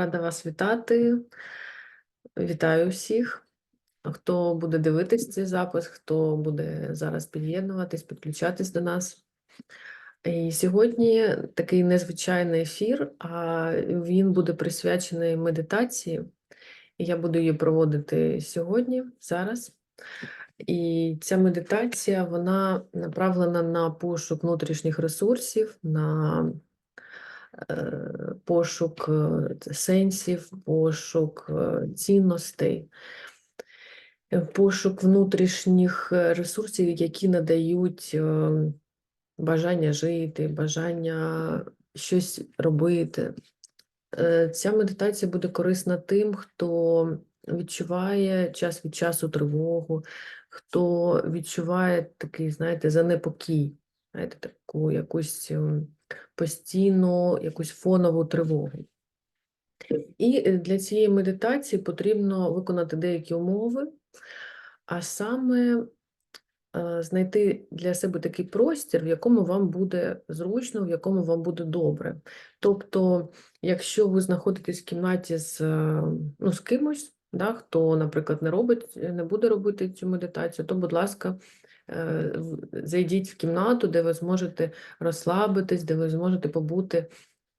Рада вас вітати. Вітаю всіх. Хто буде дивитись цей запис, хто буде зараз під'єднуватись, підключатись до нас. І сьогодні такий незвичайний ефір, а він буде присвячений медитації. І я буду її проводити сьогодні, зараз. І ця медитація вона направлена на пошук внутрішніх ресурсів, на пошук е, сенсів, пошук е, цінностей, е, пошук внутрішніх е, ресурсів, які надають е, бажання жити, бажання щось робити. Е, Ця медитація буде корисна тим, хто відчуває час від часу тривогу, хто відчуває такий, знаєте, занепокій, знаєте, таку якусь ем, постійну, якусь фонову тривогу. І е, для цієї медитації потрібно виконати деякі умови, а саме е, знайти для себе такий простір, в якому вам буде зручно, в якому вам буде добре. Тобто, якщо ви знаходитесь в кімнаті з, е, ну, з кимось, да, хто, наприклад, не робить, не буде робити цю медитацію, то, будь ласка, зайдіть в кімнату, де ви зможете розслабитись, де ви зможете побути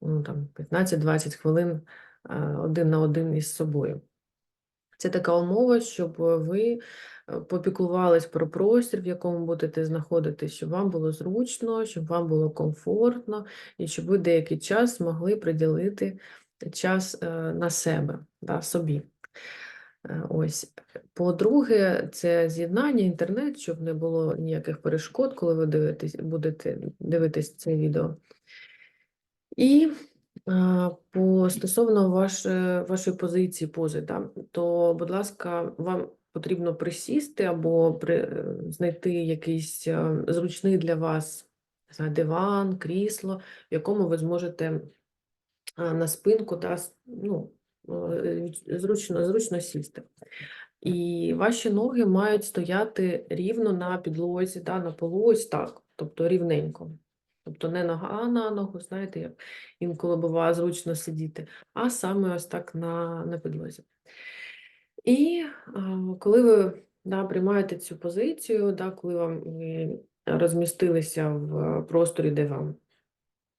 ну, там, 15-20 хвилин е, один на один із собою. Це така умова, щоб ви е, попіклувались про простір, в якому будете знаходитись, щоб вам було зручно, щоб вам було комфортно, і щоб ви деякий час могли приділити час е, на себе, да, собі. Е, Ось. По-друге, це з'єднання інтернет, щоб не було ніяких перешкод, коли ви дивитесь, будете дивитись це відео. І а, по стосовно ваш, е, вашої позиції пози, да, то, будь ласка, вам потрібно присісти або при, е, знайти якийсь е, зручний для вас диван, крісло, в якому ви зможете на спинку та, ну, е, зручно, зручно сісти. І ваші ноги мають стояти рівно на підлозі, да, на полу, ось так, тобто рівненько. Тобто не нога на ногу, знаєте, як інколи буває зручно сидіти, а саме ось так на, на підлозі. І а, коли ви да, приймаєте цю позицію, да, коли вам ви розмістилися в просторі, де вам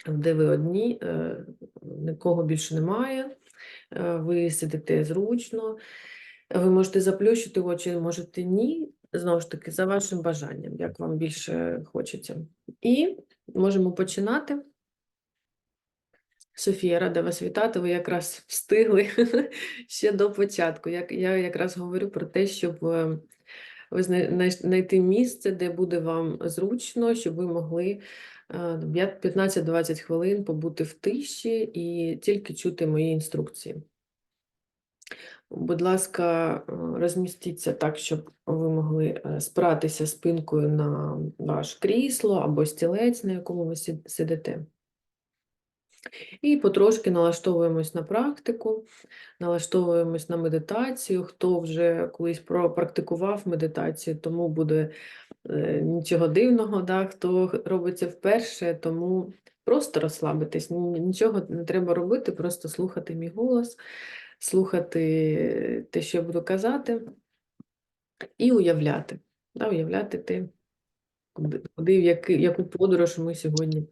де ви одні, е, нікого більше немає, е, ви сидите зручно, ви можете заплющити очі, можете ні, знову ж таки, за вашим бажанням, як вам більше хочеться. І можемо починати. Софія, рада вас вітати. Ви якраз встигли ще до початку. Я якраз говорю про те, щоб е, ви знай- знай- знайти місце, де буде вам зручно, щоб ви могли 15-20 хвилин побути в тиші і тільки чути мої інструкції. Будь ласка, е, розмістіться так, щоб ви могли спиратися спинкою на ваше крісло або стілець, на якому ви сидите. І потрошки налаштовуємось на практику, налаштовуємось на медитацію. Хто вже колись пропрактикував медитацію, тому буде е, нічого дивного, да? хто робить це вперше, тому просто розслабитись, нічого не треба робити, просто слухати мій голос, слухати те, що я буду казати, і уявляти, да? уявляти те, куди в яку подорож ми сьогодні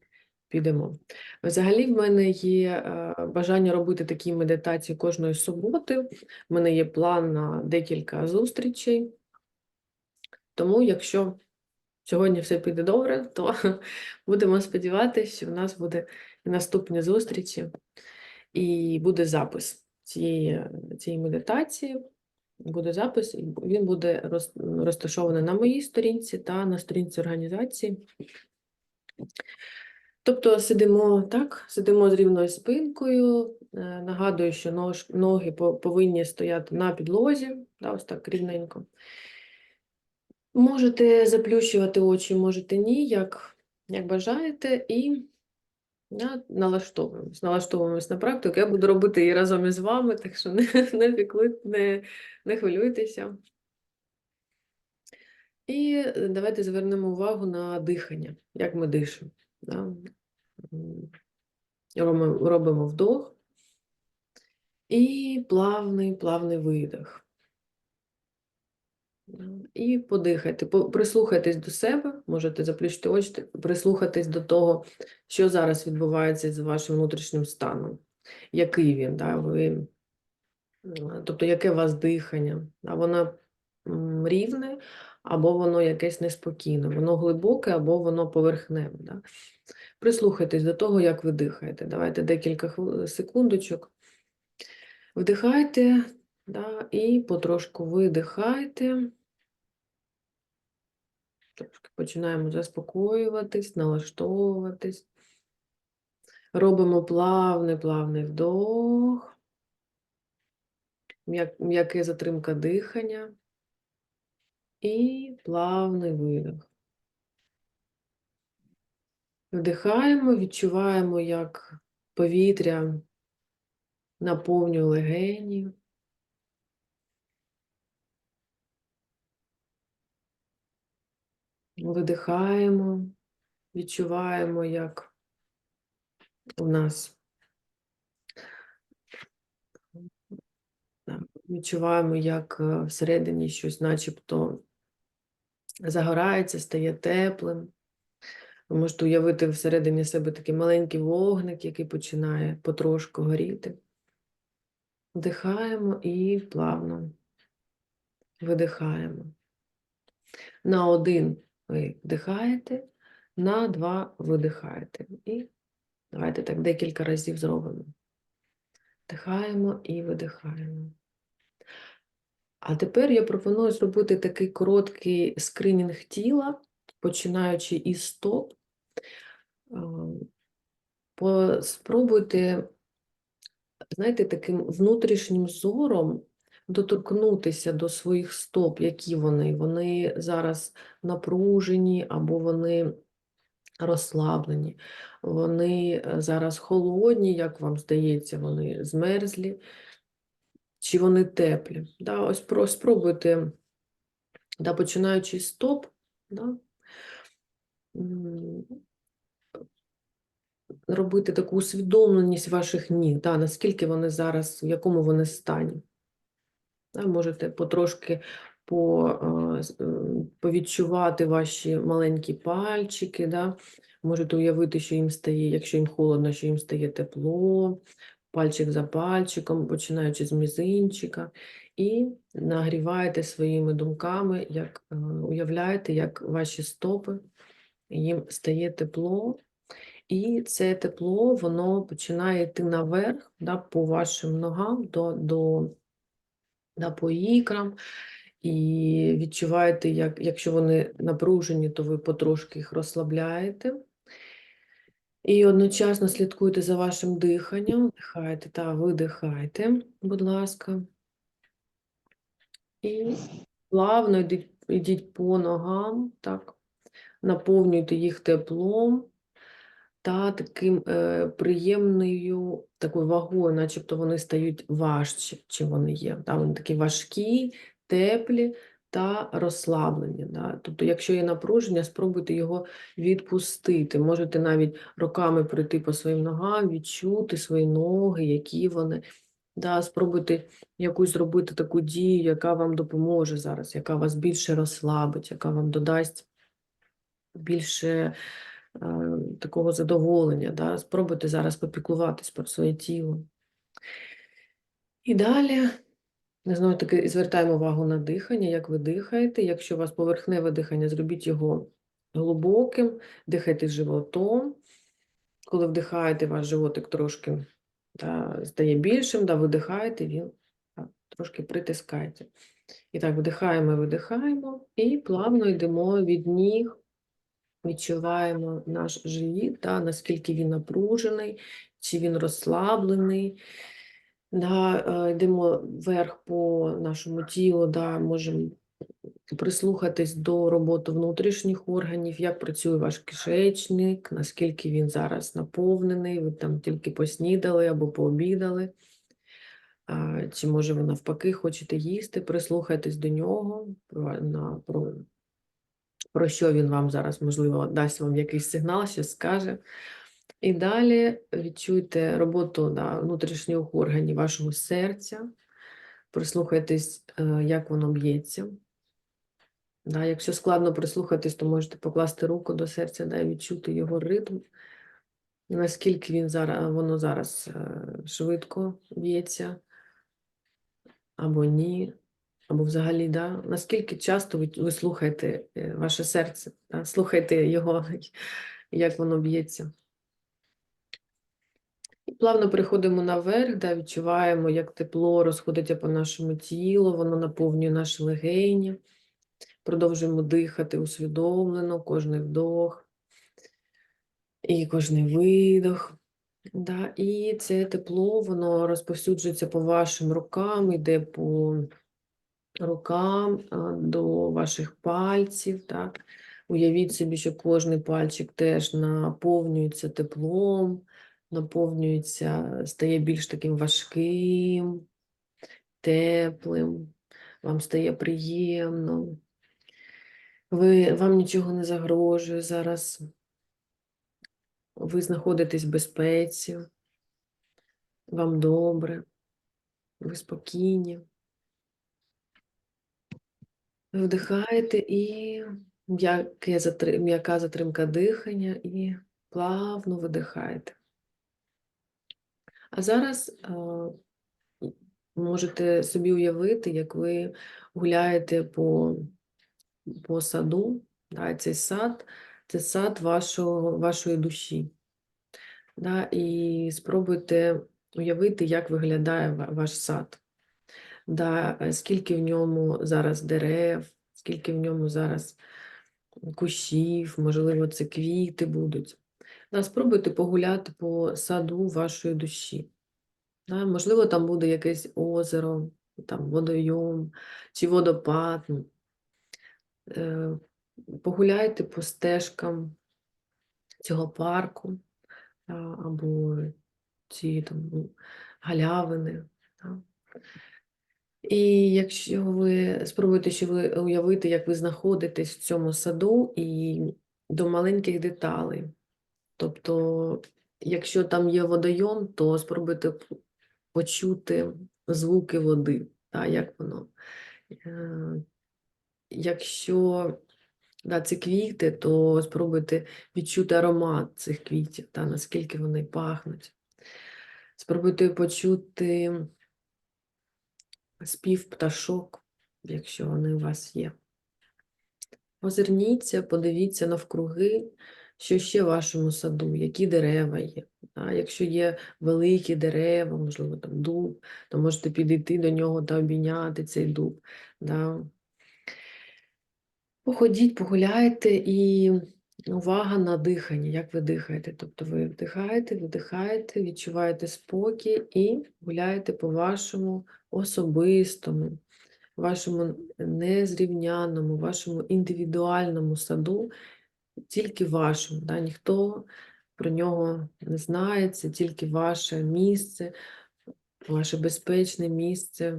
підемо. Взагалі, в мене є е, бажання робити такі медитації кожної суботи. В мене є план на декілька зустрічей. Тому, якщо сьогодні все піде добре, то будемо сподіватися, що в нас буде наступні зустрічі, і буде запис цієї, цієї медитації. Буде запис, і він буде розташований на моїй сторінці та на сторінці організації. Тобто сидимо так, сидимо з рівною спинкою. е, Нагадую, що ноги повинні стояти на підлозі, да, ось так рівненько. Можете заплющувати очі, можете ні, як, як бажаєте, і да, налаштовуємось. Налаштовуємось на практику. Я буду робити її разом із вами, так що не, не, піклуй- не, не хвилюйтеся. І давайте звернемо увагу на дихання, як ми дишимо. Да? Робимо, вдох. І плавний, плавний видих. І подихайте, прислухайтесь до себе, можете заплющити очі, прислухатись до того, що зараз відбувається з вашим внутрішнім станом, який він, да, ви, тобто яке у вас дихання, да, воно рівне, або воно якесь неспокійне, воно глибоке, або воно поверхневе. Да. Прислухайтесь до того, як ви дихаєте. Давайте декілька секундочок. Вдихайте, да, і потрошку видихайте. Трошки починаємо заспокоюватись, налаштовуватись. Робимо плавний, плавний вдох, м'як- м'яке затримка дихання і плавний видих. Вдихаємо, відчуваємо, як повітря наповнює легені. Видихаємо, відчуваємо, як у нас відчуваємо, як е, всередині щось начебто загорається, стає теплим. Ви можете уявити всередині себе такий маленький вогник, який починає потрошку горіти. Вдихаємо і плавно видихаємо. На один ви вдихаєте, на два видихаєте. І давайте так декілька разів зробимо. Вдихаємо і видихаємо. А тепер я пропоную зробити такий короткий скринінг тіла, починаючи із стоп. Спробуйте, знаєте, таким внутрішнім зором доторкнутися до своїх стоп, які вони. Вони зараз напружені або вони розслаблені, вони е, зараз холодні, як вам здається, вони змерзлі, чи вони теплі. Да, ось про, спробуйте, да, починаючи з стоп, да, робити таку усвідомленість ваших ніг, да, наскільки вони зараз, в якому вони стані. Да, можете потрошки по, е, повідчувати ваші маленькі пальчики, да, можете уявити, що їм стає, якщо їм холодно, що їм стає тепло, пальчик за пальчиком, починаючи з мізинчика, і нагріваєте своїми думками, як е, уявляєте, як ваші стопи, їм стає тепло, і це тепло, воно починає йти наверх, да, по вашим ногам до, до да, по ікрам, і відчуваєте, як, якщо вони напружені, то ви потрошки їх розслабляєте. І одночасно слідкуйте за вашим диханням, вдихайте та видихайте, будь ласка. І плавно йдіть, йдіть по ногам, так, наповнюйте їх теплом та таким е, приємною такою вагою, начебто вони стають важчі, чим вони є. Да? Вони такі важкі, теплі та розслаблені. Да? Тобто, якщо є напруження, спробуйте його відпустити. Можете навіть руками пройти по своїм ногам, відчути свої ноги, які вони. Да, спробуйте якусь зробити таку дію, яка вам допоможе зараз, яка вас більше розслабить, яка вам додасть більше е, такого задоволення. Да? Спробуйте зараз попіклуватись про своє тіло. І далі, знову таки, звертаємо увагу на дихання, як ви дихаєте. Якщо у вас поверхневе дихання, зробіть його глибоким, дихайте животом. Коли вдихаєте, ваш животик трошки да, стає більшим, да, видихаєте, він так, трошки притискається. І так, вдихаємо, видихаємо, і плавно йдемо від ніг, відчуваємо наш живіт, да, наскільки він напружений, чи він розслаблений. Да, йдемо вверх по нашому тілу, да, можемо прислухатись до роботи внутрішніх органів, як працює ваш кишечник, наскільки він зараз наповнений, ви там тільки поснідали або пообідали, чи може ви навпаки хочете їсти, прислухайтесь до нього, про, на, про, про що він вам зараз, можливо, дасть вам якийсь сигнал, що скаже. І далі відчуйте роботу да, внутрішніх органів вашого серця, прислухайтесь, е, як воно б'ється. Да, якщо складно прислухатись, то можете покласти руку до серця да, і відчути його ритм, наскільки він зараз, воно зараз е, швидко б'ється, або ні, або взагалі, да, наскільки часто ви, ви слухаєте е, ваше серце, да, слухайте його, як воно б'ється. Плавно переходимо наверх, да, відчуваємо, як тепло розходиться по нашому тілу, воно наповнює наші легені. Продовжуємо дихати усвідомлено, кожний вдох і кожний видох. Да, і це тепло, воно розповсюджується по вашим рукам, йде по рукам до ваших пальців. Так. Уявіть собі, що кожний пальчик теж наповнюється теплом, наповнюється, стає більш таким важким, теплим, вам стає приємно. Ви, вам нічого не загрожує зараз. Ви знаходитесь в безпеці, вам добре, ви спокійні. Ви вдихаєте і м'яка затримка дихання і плавно видихаєте. А зараз можете собі уявити, як ви гуляєте по, по саду, да, цей сад це сад вашого, вашої душі. Да, і спробуйте уявити, як виглядає ваш сад. Да, е, скільки в ньому зараз дерев, скільки в ньому зараз кущів, можливо, це квіти будуть. Да, спробуйте погуляти по саду вашої душі. Да, можливо, там буде якесь озеро, там водойом чи водопад. Е, Погуляйте по стежкам цього парку або ці там ну, галявини. да. І якщо ви спробуєте ще ви уявити, як ви знаходитесь в цьому саду і до маленьких деталей. Тобто, якщо там є водойом, то спробуйте почути звуки води, та, як воно. Е, Якщо да, це квіти, то спробуйте відчути аромат цих квітів, та, наскільки вони пахнуть. Спробуйте почути спів пташок, якщо вони у вас є. Озирніться, подивіться навкруги, що ще в вашому саду, які дерева є. А якщо є великі дерева, можливо, там дуб, то можете підійти до нього та обійняти цей дуб. Да. Походіть, погуляйте і увага на дихання, як ви дихаєте. Тобто ви вдихаєте, видихаєте, відчуваєте спокій і гуляєте по вашому особистому, вашому незрівняному, вашому індивідуальному саду, тільки вашому. Да? Ніхто про нього не знає, це тільки ваше місце, ваше безпечне місце,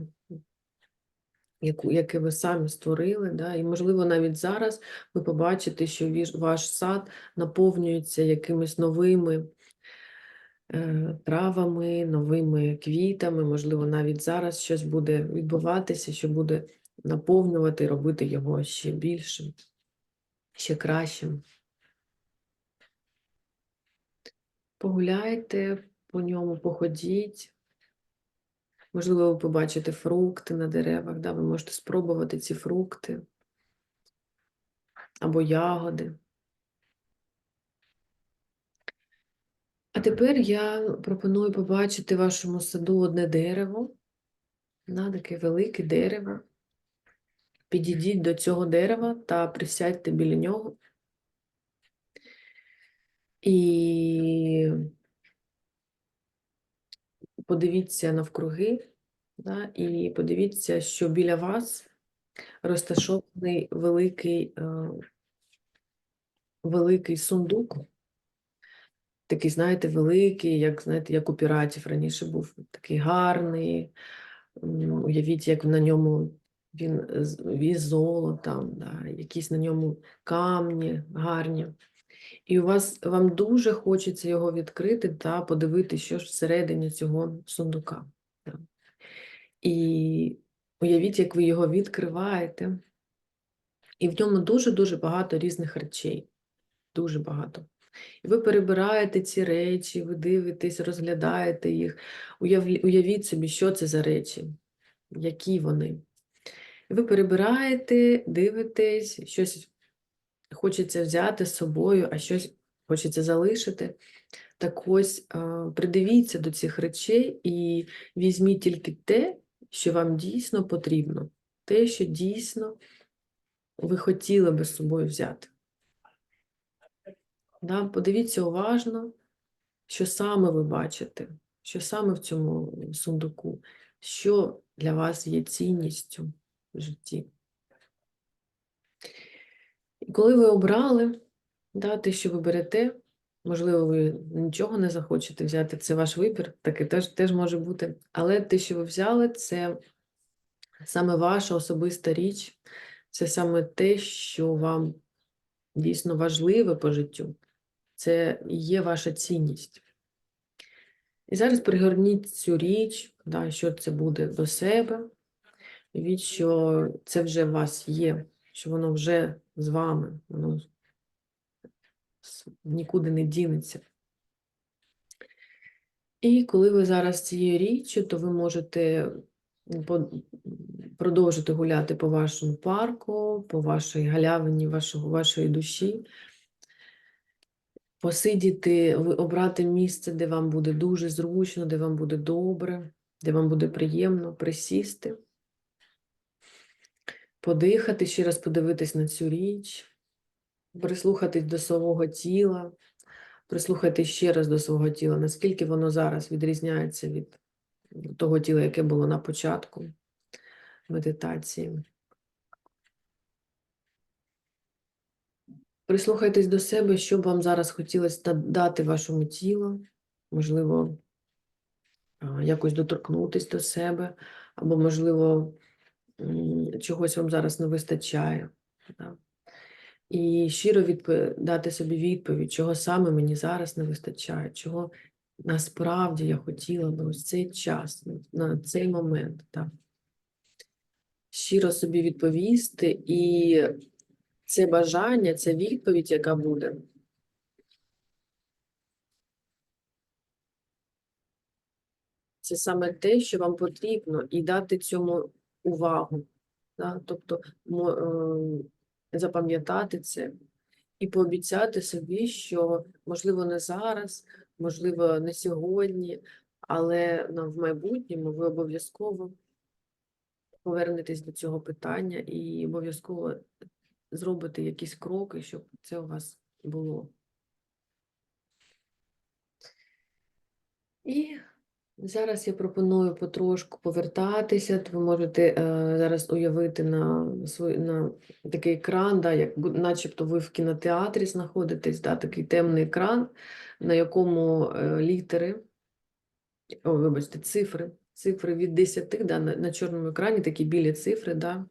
яку, яке ви самі створили. Да? І, можливо, навіть зараз ви побачите, що ваш сад наповнюється якимись новими е, травами, новими квітами. Можливо, навіть зараз щось буде відбуватися, що буде наповнювати, робити його ще більшим, ще кращим. Погуляйте по ньому, походіть. Можливо, ви побачите фрукти на деревах, да? ви можете спробувати ці фрукти або ягоди. А тепер я пропоную побачити вашому саду одне дерево, да, таке велике дерево. Підійдіть до цього дерева та присядьте біля нього. І подивіться навкруги, да, і подивіться, що біля вас розташований великий, е, великий сундук. Такий, знаєте, великий, як, знаєте, як у піратів раніше був, такий гарний. Уявіть, як на ньому він з- із золота, да, якісь на ньому камні гарні. І у вас вам дуже хочеться його відкрити та подивитися, що ж всередині цього сундука. Да. І уявіть, як ви його відкриваєте, і в ньому дуже-дуже багато різних речей. Дуже багато. І ви перебираєте ці речі, ви дивитесь, розглядаєте їх. Уявіть собі, що це за речі, які вони. Ви перебираєте, дивитесь, щось хочеться взяти з собою, а щось хочеться залишити. Так ось придивіться до цих речей і візьміть тільки те, що вам дійсно потрібно, те, що дійсно ви хотіли би з собою взяти. Да? Подивіться уважно, що саме ви бачите, що саме в цьому сундуку, що для вас є цінністю в житті. І коли ви обрали да, те, що ви берете, можливо, ви нічого не захочете взяти, це ваш вибір, таке теж, теж може бути. Але те, що ви взяли, це саме ваша особиста річ, це саме те, що вам дійсно важливе по життю. Це є ваша цінність. І зараз пригорніть цю річ, да, що це буде до себе, від що це вже в вас є, що воно вже з вами, воно нікуди не дінеться. І коли ви зараз цією річчю, то ви можете продовжити гуляти по вашому парку, по вашій галявині, вашого, вашої душі, посидіти, обрати місце, де вам буде дуже зручно, де вам буде добре, де вам буде приємно присісти, подихати, ще раз подивитись на цю річ, прислухатись до свого тіла, прислухайтесь ще раз до свого тіла, наскільки воно зараз відрізняється від того тіла, яке було на початку медитації. Прислухайтесь до себе, що б вам зараз хотілося дати вашому тілу, можливо, якось доторкнутись до себе, або, можливо, чогось вам зараз не вистачає. да. І щиро відп- дати собі відповідь, чого саме мені зараз не вистачає, чого насправді я хотіла би ось цей час, на цей момент. Так. Щиро собі відповісти, і це бажання, ця відповідь, яка буде, це саме те, що вам потрібно, і дати цьому увагу. Да? Тобто е, запам'ятати це і пообіцяти собі, що, можливо, не зараз, можливо, не сьогодні, але в майбутньому ви обов'язково повернетесь до цього питання і обов'язково зробите якісь кроки, щоб це у вас було. І зараз я пропоную потрошку повертатися. Ви можете е, зараз уявити на свій на такий екран, да, як начебто ви в кінотеатрі знаходитесь, да, такий темний екран, на якому е, літери, о, вибачте, цифри, цифри від 10, да, на, на чорному екрані такі білі цифри, да,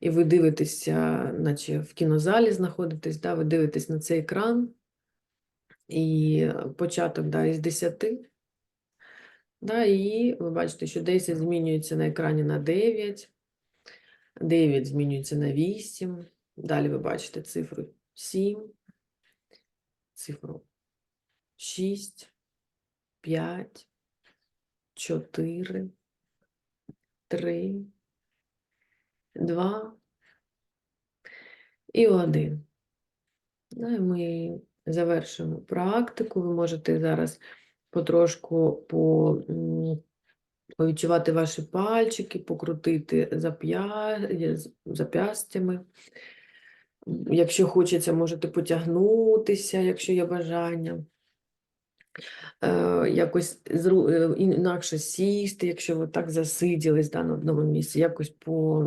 і ви дивитеся, наче в кінозалі знаходитесь, да, ви дивитесь на цей екран, і початок да, із 10. Да, і ви бачите, що 10 змінюється на екрані на 9, 9 змінюється на 8. Далі ви бачите цифру 7, цифру 6, 5, 4, 3, 2 і 1. Да, і ми завершимо практику. Ви можете зараз потрошку по, повідчувати ваші пальчики, покрутити зап'ястями. Якщо хочеться, можете потягнутися, якщо є бажання. Е, якось е, інакше сісти, якщо ви так засиділись да, на одному місці, якось по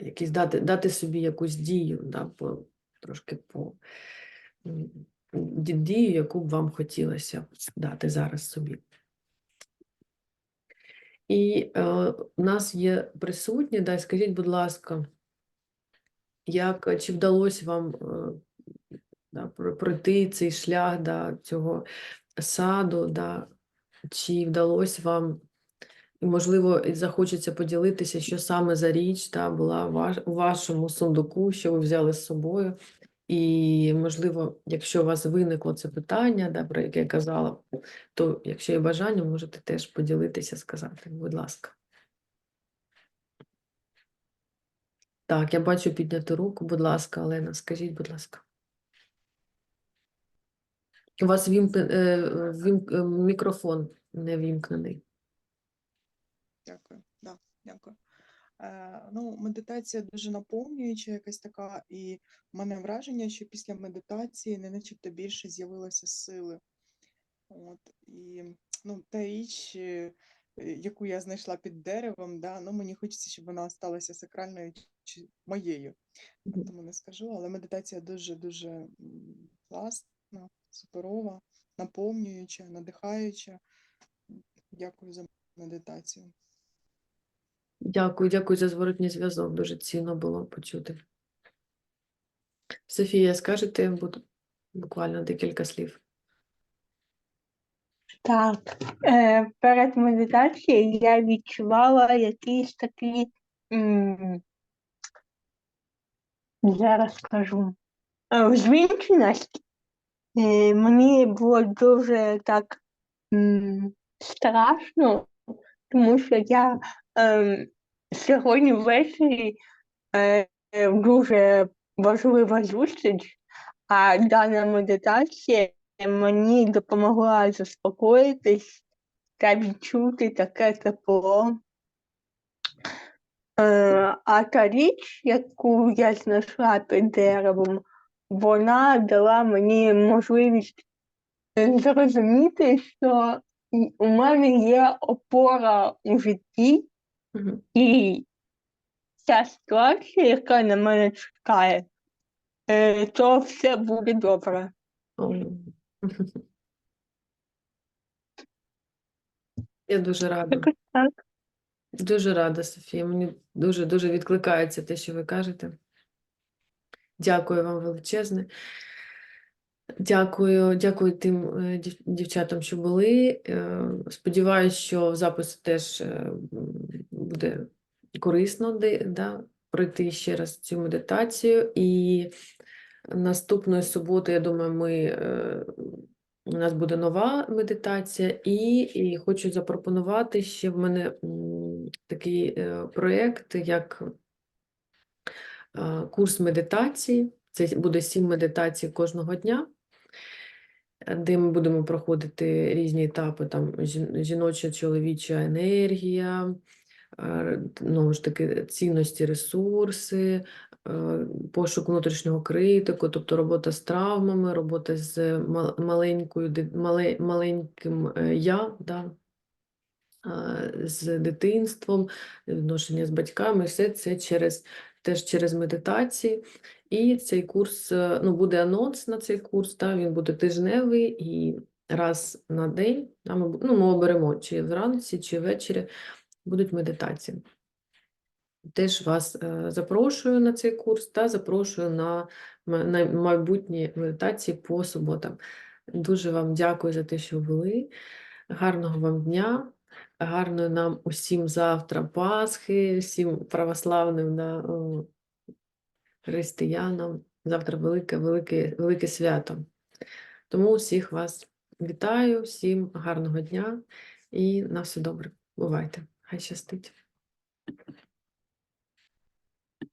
якісь дати, дати собі якусь дію, да, по, трошки по дію, яку б вам хотілося дати зараз собі. І е, у нас є присутні, да, скажіть, будь ласка, як, чи вдалося вам е, да, пройти цей шлях да, цього саду, да, чи вдалося вам, можливо, захочеться поділитися, що саме за річ да, була у вашому сундуку, що ви взяли з собою. І, можливо, якщо у вас виникло це питання, да, про яке я казала, то якщо є бажання, можете теж поділитися, сказати, будь ласка. Так, я бачу підняту руку, будь ласка, Олена, скажіть, будь ласка. У вас вімк... е, е, мікрофон не вімкнений. Дякую, да, дякую. Е, ну, медитація дуже наповнююча, якась така, і в мене враження, що після медитації не начебто більше з'явилося сили. От, і ну, та річ, е, яку я знайшла під деревом, да, ну, мені хочеться, щоб вона сталася сакральною чи моєю. Тому не скажу, але медитація дуже-дуже класна, суперова, наповнююча, надихаюча. Дякую за медитацію. Дякую, дякую за зворотній зв'язок. Дуже цінно було почути. Софія, скажете буд- буквально декілька слів. Так, е, перед медитацією я відчувала якісь такі, м, зараз скажу, е, взвінченість. Е, мені було дуже так м, страшно, тому що я ем, сьогодні ввечері е, дуже важлива зустріч, а дана медитація мені допомогла заспокоїтись та відчути таке тепло. Е, а та річ, яку я знайшла під деревом, вона дала мені можливість зрозуміти, що у мене є опора у житті. І ця ситуація, яка на мене чекає, е, то все буде добре. Я дуже рада. Так. Дуже рада, Софія. Мені дуже дуже відкликається те, що ви кажете. Дякую вам величезне. Дякую, дякую тим е, дівчатам, що були. Е, Сподіваюсь, що в запису теж е, буде корисно да, пройти ще раз цю медитацію. І наступної суботи, я думаю, ми, у нас буде нова медитація, і, і хочу запропонувати ще в мене такий проєкт, як курс медитації. Це буде сім медитацій кожного дня, е, де ми будемо проходити різні етапи, там жіноча, чоловіча енергія, е, знову ж таки, цінності, ресурси, е, пошук внутрішнього критику, тобто робота з травмами, робота з маленькою, маленьким я, да, з дитинством, відношення з батьками, все це через, теж через медитації. І цей курс, е, ну, буде анонс на цей курс, та, він буде тижневий і раз на день, та, ми, ну, ми оберемо чи вранці, чи ввечері будуть медитації. Теж вас е, запрошую на цей курс та запрошую на, на майбутні медитації по суботам. Дуже вам дякую за те, що були. Гарного вам дня, гарної нам усім завтра Пасхи, всім православним да, християнам. Завтра велике, велике, велике свято. Тому всіх вас вітаю, всім гарного дня і на все добре. Бувайте. Хай щастить.